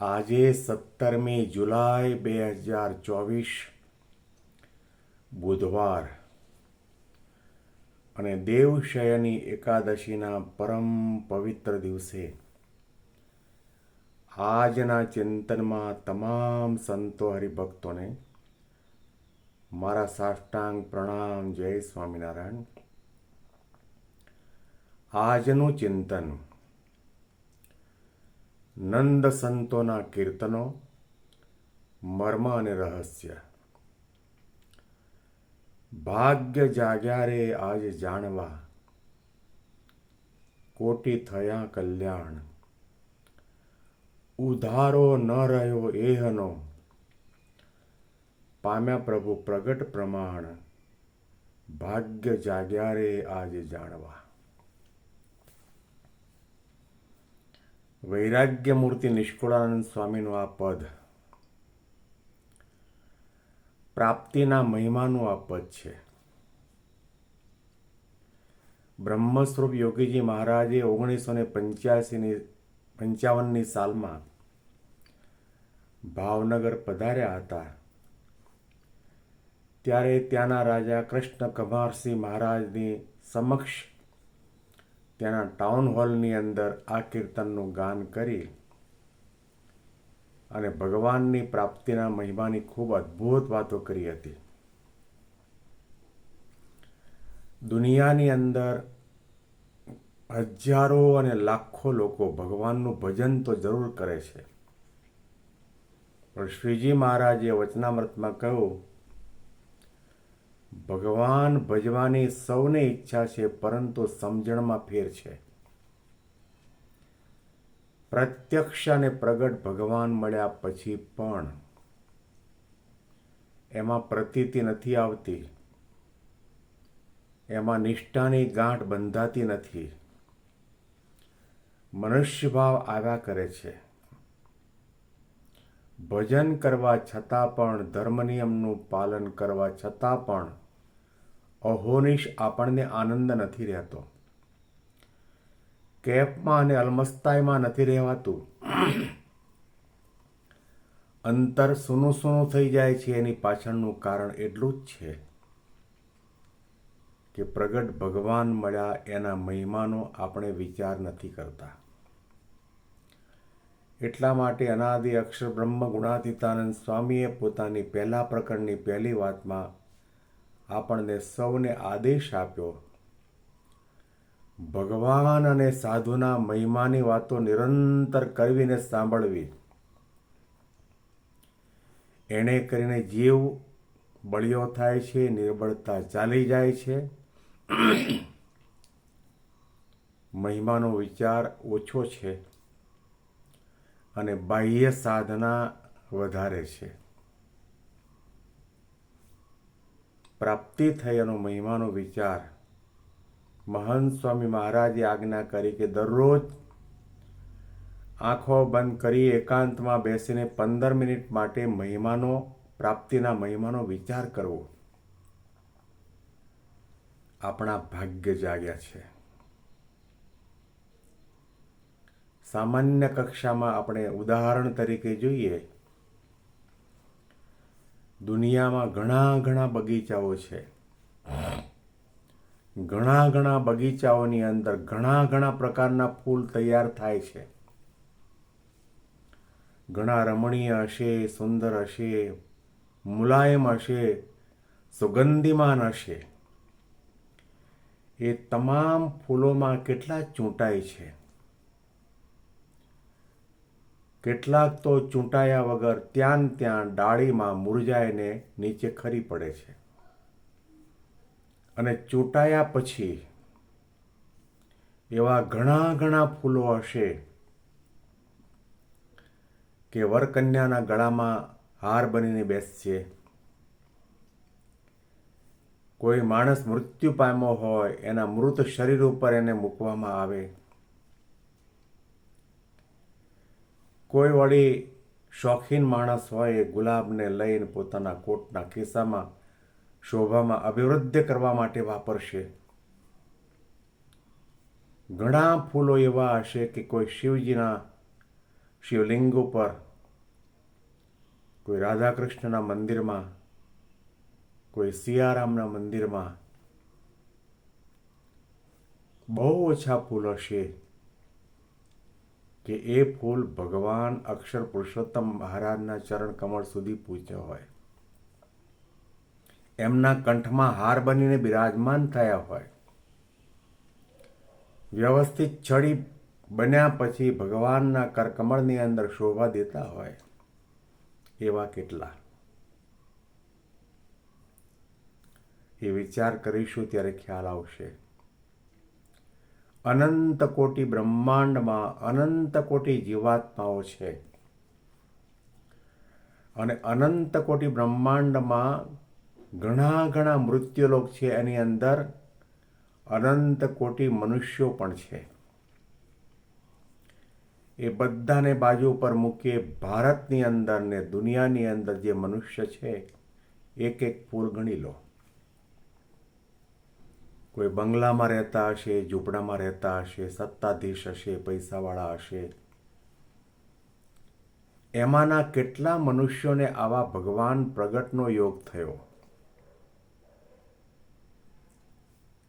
આજે સત્તરમી જુલાઈ બે હજાર ચોવીસ, બુધવાર. અને દેવશયની એકાદશીના પરમ પવિત્ર દિવસે આજના ચિંતનમાં તમામ સંતો હરિભક્તોને મારા સાષ્ટાંગ પ્રણામ. જય સ્વામિનારાયણ. આજનું ચિંતન નંદ સંતોના કીર્તનો, મર્મ અને રહસ્ય. ભાગ્ય જાગ્યા રે આજ જાણવા, કોટી થયા કલ્યાણ. ઉધારો ન રહ્યો એહનો, પામ્યા પ્રભુ પ્રગટ પ્રમાણ. ભાગ્ય જાગ્યા રે આજે જાણવા. વૈરાગ્ય મૂર્તિ નિષ્કુળાનંદ સ્વામીનું આ પદ પ્રાપ્તિના મહિમાનું આ પદ છે. બ્રહ્મસ્વરૂપ યોગીજી મહારાજે ઓગણીસો ને પંચ્યાસીની, પંચાવનની સાલમાં ભાવનગર પધાર્યા હતા. ત્યારે ત્યાંના રાજા કૃષ્ણ કમારસિંહ મહારાજની સમક્ષ ત્યાંના ટાઉન હોલની અંદર આ કીર્તનનું ગાન કરી અને ભગવાનની પ્રાપ્તિના મહિમાની ખૂબ અદ્ભુત વાતો કરી હતી. દુનિયાની અંદર હજારો અને લાખો લોકો ભગવાનનું ભજન તો જરૂર કરે છે. પણ શ્રીજી મહારાજે વચનામૃતમાં કહ્યું ભગવાન ભજવાની સૌને ઈચ્છા છે, પરંતુ સમજણમાં ફેર છે. પ્રત્યક્ષ અને પ્રગટ ભગવાન મળ્યા પછી પણ એમાં પ્રતીતિ નથી આવતી. એમાં નિષ્ઠાની ગાંઠ બંધાતી નથી. મનુષ્યભાવ આવ્યા કરે છે. ભજન કરવા છતાં પણ, ધર્મ નિયમનું પાલન કરવા છતાં પણ અહોનિશ આપણને આનંદ નથી રહેતો. કેપમાં અને અલમસ્તાઈમાં નથી રહેવાતું. અંતર સૂનું સૂનું થઈ જાય છે, એની પાછળનું કારણ એટલું જ છે કે પ્રગટ ભગવાન મળ્યા એના મહિમાનો આપણે વિચાર નથી કરતા. એટલા માટે અનાદિ અક્ષર બ્રહ્મ ગુણાતીતાનંદ સ્વામીએ પોતાની પહેલા પ્રકરણની પહેલી વાતમાં આપણને સૌને આદેશ આપ્યો. ભગવાન અને સાધુના મહિમાની વાતો નિરંતર કરવીને સાંભળવી. એણે કરીને જીવ બળિયો થાય છે, નિર્બળતા ચાલી જાય છે. મહિમાનો વિચાર ઓછો છે અને બાહ્ય સાધના વધારે છે. પ્રાપ્તિ થયાનો મહિમાનો વિચાર. મહંત સ્વામી મહારાજે આજ્ઞા કરી કે દરરોજ આંખો બંધ કરી એકાંતમાં બેસીને પંદર મિનિટ માટે મહિમાનો, પ્રાપ્તિના મહિમાનો વિચાર કરવો. આપણા ભાગ્ય જાગ્યા છે. સામાન્ય કક્ષામાં આપણે ઉદાહરણ તરીકે જોઈએ દુનિયામાં ઘણા ઘણા બગીચાઓ છે. ઘણા ઘણા બગીચાઓની અંદર ઘણા ઘણા પ્રકારના ફૂલ તૈયાર થાય છે. ઘણા રમણીય હશે, સુંદર હશે, મુલાયમ હશે, સુગંધિમાન હશે. એ તમામ ફૂલોમાં કેટલા ચૂંટાય છે? કેટલાક તો ચૂંટાયા વગર ત્યાં ત્યાં ડાળીમાં મુરઝાઈને નીચે ખરી પડે છે. અને ચૂંટાયા પછી એવા ઘણા ઘણા ફૂલો હશે કે વરકન્યાના ગળામાં હાર બનીને બેસશે. કોઈ માણસ મૃત્યુ પામ્યો હોય, એના મૃત શરીર ઉપર એને મૂકવામાં આવે. કોઈ વળી શોખીન માણસ હોય એ ગુલાબને લઈને પોતાના કોટના ખિસ્સામાં શોભામાં અભિવૃદ્ધ કરવા માટે વાપરશે. ઘણા ફૂલો એવા હશે કે કોઈ શિવજીના શિવલિંગ ઉપર, કોઈ રાધાકૃષ્ણના મંદિરમાં, કોઈ સિયારામના મંદિરમાં બહુ ઓછા ફૂલ હશે. કે એ ફૂલ ભગવાન અક્ષર પુરુષોત્તમ મહારાજના ચરણ કમળ સુધી પૂજ્ય હોય. એમના કંઠમાં હાર બનીને બિરાજમાન થયા હોય. વ્યવસ્થિત છડી બન્યા પછી ભગવાનના કરકમળની અંદર શોભા દેતા હોય. એવા કેટલા. એ વિચાર કરીશું ત્યારે ખ્યાલ આવશે. અનંત કોટી બ્રહ્માંડમાં અનંત કોટી જીવાત્માઓ છે. અને અનંત કોટી બ્રહ્માંડમાં ઘણા ઘણા મૃત્યુલોક છે એની અંદર અનંત કોટી મનુષ્યો પણ છે. એ બધાને બાજુ પર મૂકીએ ભારતની અંદર ને દુનિયાની અંદર જે મનુષ્ય છે, એક એક ફૂલ ગણી લો. કોઈ બંગલામાં રહેતા હશે, ઝૂંપડામાં રહેતા હશે, સત્તાધીશ હશે, પૈસાવાળા હશે. એમાંના કેટલા મનુષ્યોને આવા ભગવાન પ્રગટનો યોગ થયો?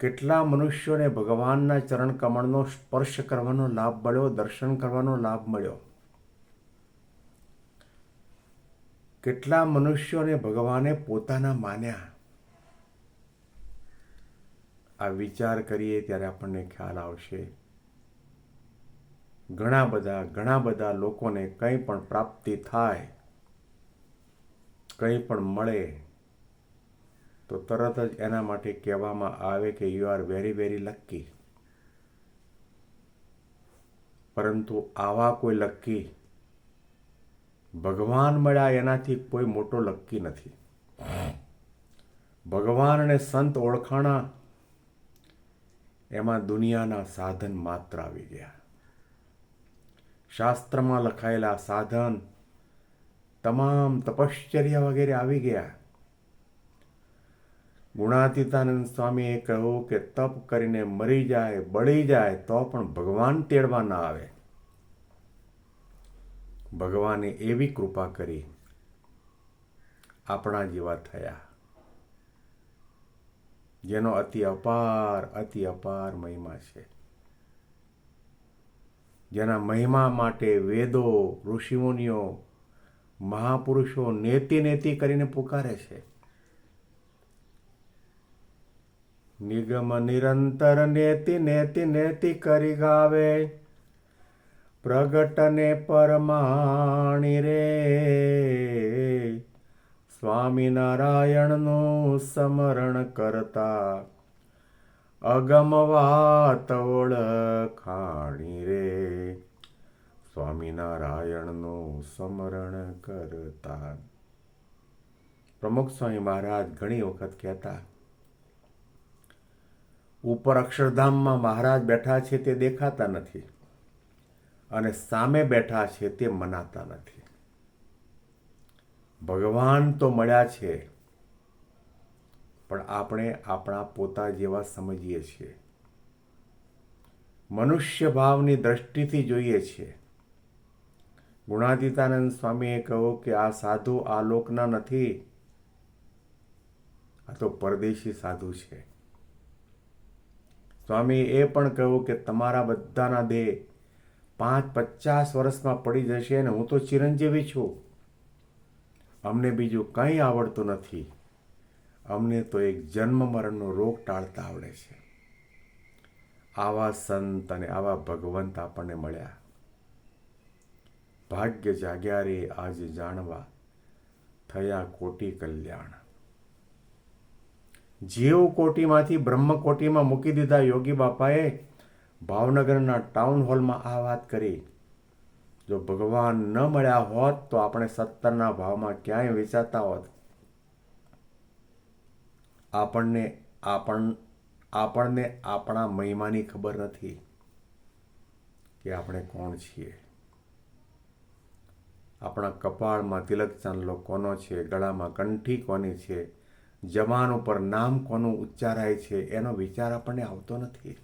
કેટલા મનુષ્યોને ભગવાનના ચરણ કમળનો સ્પર્શ કરવાનો લાભ મળ્યો, દર્શન કરવાનો લાભ મળ્યો? કેટલા મનુષ્યોને ભગવાને પોતાના માન્યા? આ વિચાર કરીએ ત્યારે આપણને ખ્યાલ આવશે. ઘણા બધા ઘણા બધા લોકોને કંઈ પણ પ્રાપ્તિ થાય, કંઈ પણ મળે, તો તરત જ એના માટે કહેવામાં આવે કે you are very very lucky પરંતુ આવા કોઈ લક્કી ભગવાન મળ્યા એનાથી કોઈ મોટો લક્કી નથી. ભગવાન અને સંત ઓળખાણા એમાં દુનિયાના સાધન માત્ર આવી ગયા. શાસ્ત્રમાં લખાયેલા સાધન તમામ તપશ્ચર્યા વગેરે આવી ગયા. ગુણાતીતાનંદ સ્વામીએ કહ્યું કે તપ કરીને મરી જાય, બળી જાય તો પણ ભગવાન તેડવા ના આવે. ભગવાને એવી કૃપા કરી. આપણા જેવા થયા. જેનો અતિ અપાર અતિ અપાર મહિમા છે. જેના મહિમા માટે વેદો, ઋષિમુનિઓ, મહાપુરુષો નેતિ નેતિ કરીને પુકારે છે. નિગમ નિરંતર નેતિ નેતિ નેતિ કરી ગાવે. પ્રગટને પરમાણી રે. સ્વામિનારાયણનું સ્મરણ કરતા અગમ વાત ઓળખાણી રે. સ્વામિનારાયણનું સ્મરણ કરતા. પ્રમુખ સ્વામી મહારાજ ઘણી વખત કહેતા, ઉપર અક્ષરધામમાં મહારાજ બેઠા છે તે દેખાતા નથી અને સામે બેઠા છે તે મનાતા નથી. ભગવાન તો મળ્યા છે, પણ આપણે આપણા પોતા જેવા સમજીએ છીએ. મનુષ્ય ભાવની દ્રષ્ટિથી જોઈએ છીએ. ગુણાતીતાનંદ સ્વામીએ કહ્યું કે આ સાધુ આ લોકના નથી, આ તો પરદેશી સાધુ છે. સ્વામી એ પણ કહ્યું કે તમારા બધાના દેહ પાંચ પચાસ વર્ષમાં પડી જશે અને હું તો ચિરંજીવી છું. અમને બીજું કંઈ આવડતું નથી. અમને તો એક જન્મ મરણનો રોગ ટાળતા આવડે છે. આવા સંત અને આવા ભગવંત આપણને મળ્યા. ભાગ્ય જાગ્યા રે આજે જાણવા થયા કોટી કલ્યાણ. જીવ કોટીમાંથી બ્રહ્મ કોટીમાં મૂકી દીધા યોગી બાપાએ ભાવનગરના ટાઉન હોલમાં આ વાત કરી. જો ભગવાન ન મળ્યા હોત તો આપણે સત્તરના ભાવમાં ક્યાંય વેચાતા હોત. આપણને આપણ, આપણને આપણા મહિમાની ખબર નથી કે આપણે કોણ છીએ. આપણા કપાળમાં તિલક ચાંદલો કોનો છે, ગળામાં કંઠી કોની છે, જમાન ઉપર નામ કોનું ઉચ્ચારાય છે, એનો વિચાર આપણને આવતો નથી.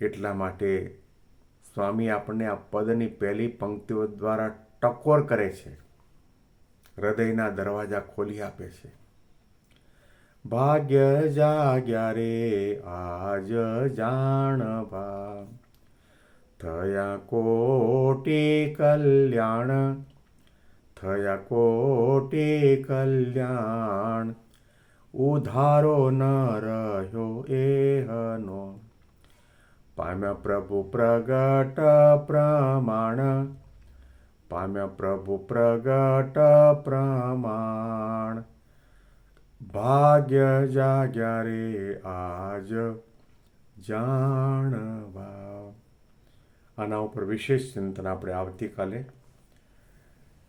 એટલા માટે સ્વામી આપણને આ પદની પહેલી પંક્તિઓ દ્વારા ટકોર કરે છે. હૃદયના દરવાજા ખોલી આપે છે. ભાગ્ય જાગ્યા રે, આજ જાણવા. થયા કોટી કલ્યાણ, થયા કોટી કલ્યાણ. ઉધારો ન રહ્યો એહનો. પામ્યા પ્રભુ પ્રગટ પ્રમાણ. પામ્યા પ્રભુ પ્રગટ પ્રમાણ. ભાગ્ય જાગ્યા રે આજ જાણવા. આના ઉપર વિશેષ ચિંતન આપણે આવતીકાલે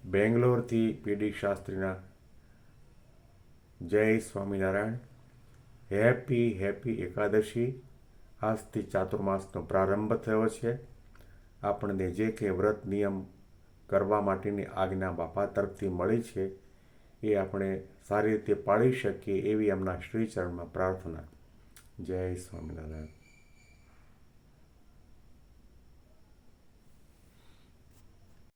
બેંગ્લોરથી પીડી શાસ્ત્રીના જય સ્વામિનારાયણ. Happy happy Ekadashi. આજથી ચાતુર્માસનો પ્રારંભ થયો છે. આપણને જે કે વ્રત નિયમ કરવા માટેની આજ્ઞા બાપા તરફથી મળી છે એ આપણે સારી રીતે પાળી શકીએ એવી એમના શ્રીચરણમાં પ્રાર્થના. જય સ્વામિનારાયણ.